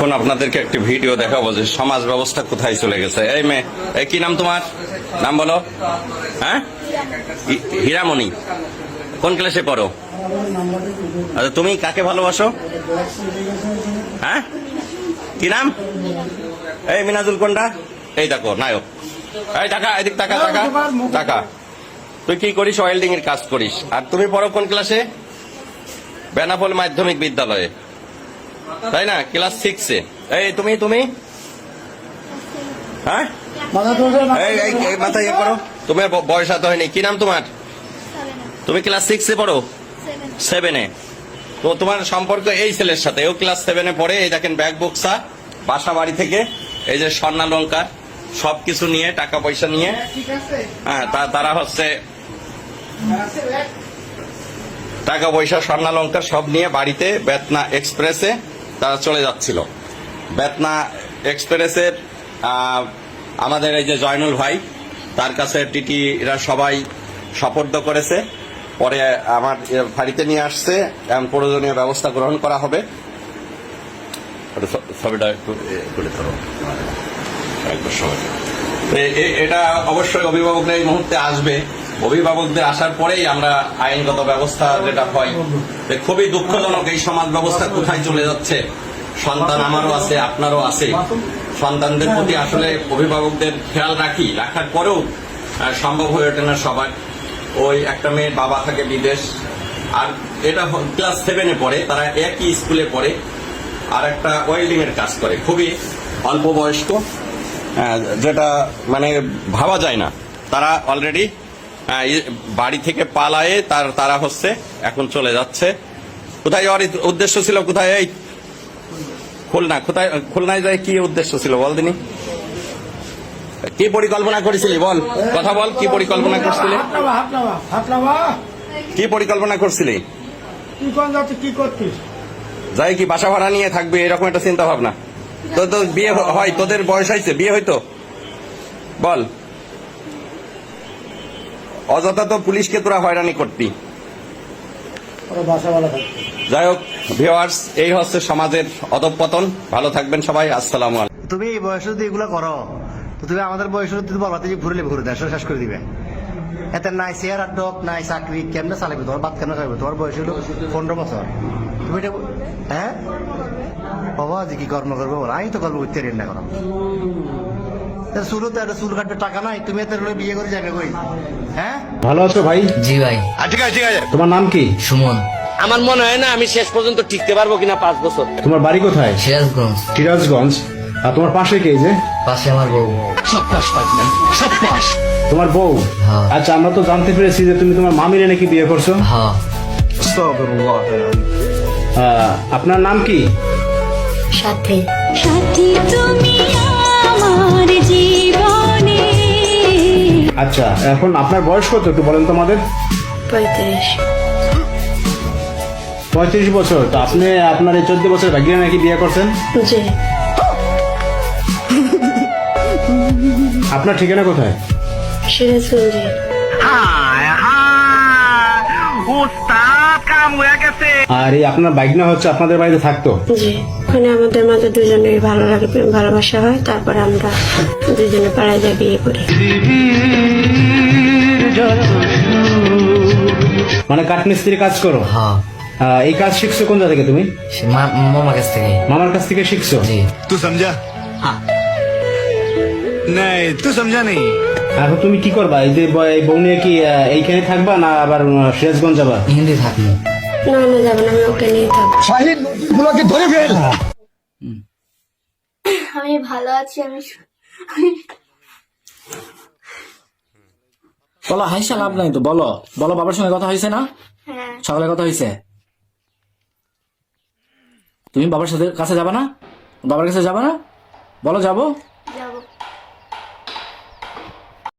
এখন আপনাদেরকে একটি ভিডিও দেখাবো যে সমাজ ব্যবস্থা কোথায় চলে গেছে। এই মেয়ে, এই কি নাম তোমার? নাম বলো। হ্যাঁ? হীরামণি। কোন ক্লাসে পড়ো? আচ্ছা তুমি কাকে ভালোবাসো? হ্যাঁ? কি নাম? এই মিনাজুল কোনটা? এই দেখো, নায়ক। এই টাকা, এদিক টাকা টাকা টাকা। তুই কি করিস? ওয়েল্ডিং এর কাজ করিস। আর তুমি পড়ো কোন ক্লাসে বেনাপোল মাধ্যমিক বিদ্যালয়ে। তাই না? ক্লাস সিক্সে এই, তুমি তুমি? হ্যাঁ? ইয়ে বয়স হয়নি। কি নাম তোমার? তুমি ক্লাস সিক্সে পড়ো? সেভেনে তো তোমার সম্পর্ক এই ছেলের সাথে। ও ক্লাস সেভেনে পড়ে। এই দেখেন ব্যাগ বক্সা বাসা বাড়ি থেকে। এই যে স্বর্ণালঙ্কার সবকিছু নিয়ে, টাকা পয়সা নিয়ে। হ্যাঁ তারা হচ্ছে টাকা পয়সা স্বর্ণালঙ্কার সব নিয়ে বাড়িতে বেতনা এক্সপ্রেসে তারা চলে যাচ্ছিল। বেতনা এক্সপ্রেসের আমাদের এই যে জয়নুল ভাই তার কাছে টিটিরা সবাই সপর্দ করেছে। পরে আমার বাড়িতে নিয়ে আসছে এবং প্রয়োজনীয় ব্যবস্থা গ্রহণ করা হবে। ছবিটা একটু তুলে ধরো। একবার সবাই। এ- এ- এটা অবশ্যই অভিভাবকরা এই মুহূর্তে আসবে। অভিভাবকদের আসার পরেই আমরা আইনগত ব্যবস্থা যেটা হয় খুবই দুঃখজনক এই সমাজ ব্যবস্থা কোথায় চলে যাচ্ছে। সন্তান আমারও আছে, আপনারও আছে। সন্তানদের প্রতি আসলে অভিভাবকদের খেয়াল রাখি, রাখার পরেও সম্ভব হয়ে ওঠে না সবার। ওই একটা মেয়ের বাবা থাকে বিদেশ, আর এটা ক্লাস সেভেনে পড়ে, তারা একই স্কুলে পড়ে, আর একটা ওয়েল্ডিং এর কাজ করে, খুবই অল্প বয়স্ক যেটা মানে ভাবা যায় না। তারা অলরেডি বাড়ি থেকে পালায়ে তার, তারা হচ্ছে এখন চলে যাচ্ছে। কোথায় যাওয়ার উদ্দেশ্য ছিল কোথায়? এই খুলনা। কোথায়, খুলনায় যায় কি উদ্দেশ্য ছিল বল দিনি? কি পরিকল্পনা করেছিলি বল? কথা বল, কি পরিকল্পনা করছিলি? কি পরিকল্পনা করছিলি? যাই কি বাসা ভাড়া নিয়ে থাকবে, এরকম একটা চিন্তা ভাবনা তো তো বিয়ে হয়, তোদের বয়স হয়েছে, বিয়ে হয়তো? বল। অযথা তো পুলিশকে তোরা হয়রানি করতি। যাই হোক ভিওয়ার্স এই হচ্ছে সমাজের অধঃপতন ভালো থাকবেন সবাই আসসালামু আলাইকুম। তুমি এই বয়সে যদি এগুলো করো তো তুমি আমাদের বয়সে যদি বলবা যে ঘুরলে ঘুরে দেয় শেষ করে দিবে। এতে নাই চেয়ার আর ডক নাই চাকরি কেমনে চালাবে? তোমার বাদ কেন খাইবে তোমার বয়স হলো পনেরো বছর। তুমি এটা হ্যাঁ? বাবা যে কি কর্ম করব বলো? আমি তো কর্ম করতে পারি না করো চুলো তো একটা চুল কাটবে টাকা নাই তুমি এত বিয়ে করে যাবে কই? হ্যাঁ? ভালো আছো ভাই? জি ভাই। ঠিক আছে ঠিক আছে। তোমার নাম কি? সুমন। আমার মনে হয় না আমি শেষ পর্যন্ত টিকতে পারব কিনা পাঁচ বছর। তোমার বাড়ি কোথায়? সিরাজগঞ্জ। সিরাজগঞ্জ। আর তোমার পাশে কে যে? পাশে আমার বউ। তোমার বউ? হ্যাঁ। আচ্ছা আমরা তো জানতে পেরেছি যে তুমি তোমার মামিরে নাকি বিয়ে করছ। হ্যাঁ। আপনার নাম কি? সাথে। সাথী তুমি আমার আচ্ছা এখন আপনার বয়স কত একটু বলেন তো আমাদের? পঁয়ত্রিশ। পঁয়ত্রিশ বছর তো আপনি আপনার এই চোদ্দ বছর ভাগ্যে নাকি বিয়ে করছেন? জি। আপনার ঠিকানা কোথায়? সিরাজগঞ্জে। কাম হয়ে গেছে। আর এই আপনার বাইক না হচ্ছে আপনাদের বাড়িতে থাকতো? ওখানে আমাদের মাঝে দুজনের ভালো লাগে ভালোবাসা হয় আমরা দুজনে পাড়ায় যাই বিয়ে করি। মানে কাঠমিস্ত্রি কাজ করো? হ্যাঁ। এই কাজ শিখছো কোন জায়গা থেকে তুমি? মামার কাছ থেকে। মামার কাছ থেকে শিখছো? জি। তুই সমঝা হ্যাঁ। নাই তুই সমঝা নেই এখন তুমি কি করবা? এই যে বউ নিয়ে কি এইখানে থাকবা না আবার সিরাজগঞ্জ যাবা? হিন্দি থাকব। না না আমি ওকে নিয়ে থাকব। আমি ভালো আছি আমি বলো হাইসা লাভ নাই তো বলো। বলো বাবার সঙ্গে কথা হয়েছে না? হ্যাঁ। সকালে কথা হয়েছে তুমি বাবার সাথে কাছে যাবা না? বাবার কাছে যাবা না? বলো যাব।